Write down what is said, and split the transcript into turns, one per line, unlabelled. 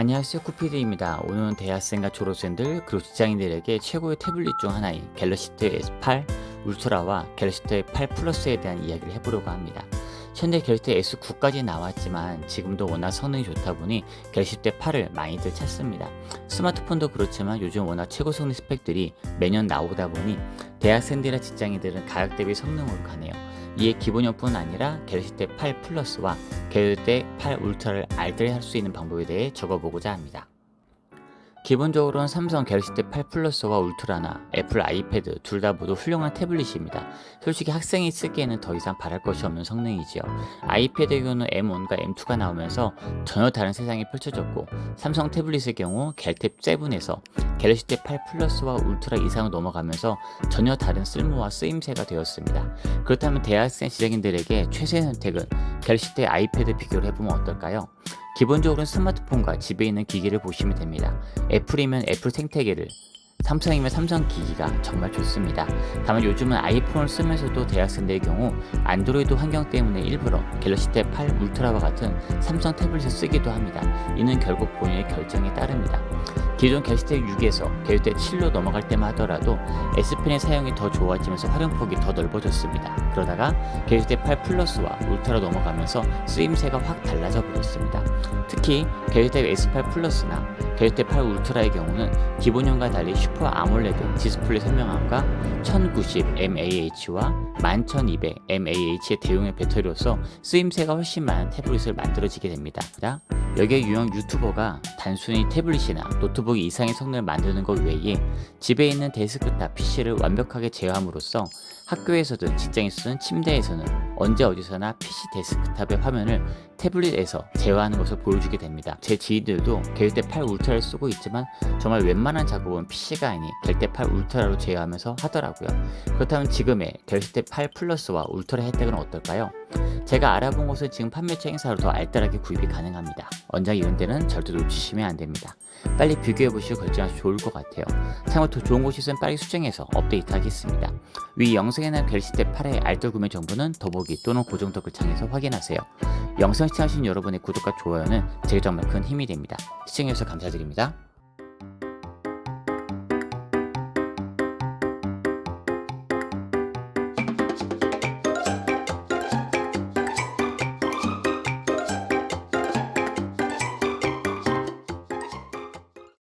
안녕하세요 쿠피드입니다. 오늘은 대학생과 졸업생들 그리고 직장인들에게 최고의 태블릿 중 하나인 갤럭시트 S8 울트라와 갤럭시트 8 플러스에 대한 이야기를 해보려고 합니다. 현재 갤럭시트 S9까지 나왔지만 지금도 워낙 성능이 좋다 보니 갤럭시트 8을 많이들 찾습니다. 스마트폰도 그렇지만 요즘 워낙 최고 성능 스펙들이 매년 나오다 보니 대학생들이나 직장인들은 가격 대비 성능으로 가네요. 이에 기본형뿐 아니라 갤럭시트 8 플러스와 갤럭시 8 울트라를 알뜰히 할 수 있는 방법에 대해 적어보고자 합니다. 기본적으로는 삼성 갤럭시트 8 플러스와 울트라나 애플 아이패드 둘 다 모두 훌륭한 태블릿입니다. 솔직히 학생이 쓰기에는 더 이상 바랄 것이 없는 성능이지요. 아이패드의 경우는 M1과 M2가 나오면서 전혀 다른 세상이 펼쳐졌고 삼성 태블릿의 경우 갤탭 7에서 갤럭시트 8 플러스와 울트라 이상으로 넘어가면서 전혀 다른 쓸모와 쓰임새가 되었습니다. 그렇다면 대학생 지적인들에게 최선의 선택은 갤럭시트 아이패드 비교를 해보면 어떨까요? 기본적으로는 스마트폰과 집에 있는 기기를 보시면 됩니다. 애플이면 애플 생태계를 삼성이면 삼성 기기가 정말 좋습니다. 다만 요즘은 아이폰을 쓰면서도 대학생들의 경우 안드로이드 환경 때문에 일부러 갤럭시 탭 8 울트라와 같은 삼성 태블릿을 쓰기도 합니다. 이는 결국 본인의 결정에 따릅니다. 기존 갤럭시 탭 6에서 갤럭시 탭 7로 넘어갈 때만 하더라도 S펜의 사용이 더 좋아지면서 활용폭이 더 넓어졌습니다. 그러다가 갤럭시 탭 8 플러스와 울트라 넘어가면서 쓰임새가 확 달라져 버렸습니다. 특히 갤럭시 탭 S8 플러스나 갤럭시 탭8 울트라의 경우는 기본형과 달리 슈퍼 아몰레드 디스플레이 선명함과 1090 mAh와 11200 mAh의 대용의 배터리로서 쓰임새가 훨씬 많은 태블릿을 만들어지게 됩니다. 여기에 유형 유튜버가 단순히 태블릿이나 노트북 이상의 성능을 만드는 것 외에 집에 있는 데스크탑 PC를 완벽하게 제어함으로써 학교에서든 직장에서든 침대에서는 언제 어디서나 PC 데스크탑의 화면을 태블릿에서 제어하는 것을 보여주게 됩니다. 제 지인들도 갤때 8 울트라를 쓰고 있지만 정말 웬만한 작업은 PC가 아닌 갤때 8 울트라로 제어하면서 하더라고요. 그렇다면 지금의 갤때 8 플러스와 울트라 혜택은 어떨까요? 제가 알아본 곳은 지금 판매처 행사로 더 알뜰하게 구입이 가능합니다. 원장 이런 데는 절대 놓치시면 안 됩니다. 빨리 비교해 보시고 결정하시면 좋을 것 같아요. 참고로 더 좋은 곳이 있으면 빨리 수정해서 업데이트 하겠습니다. 위 영상에는 갤럭시 탭 8의 알뜰 구매 정보는 더보기 또는 고정 댓글 창에서 확인하세요. 영상 시청하신 여러분의 구독과 좋아요는 제게 정말 큰 힘이 됩니다. 시청해주셔서 감사드립니다.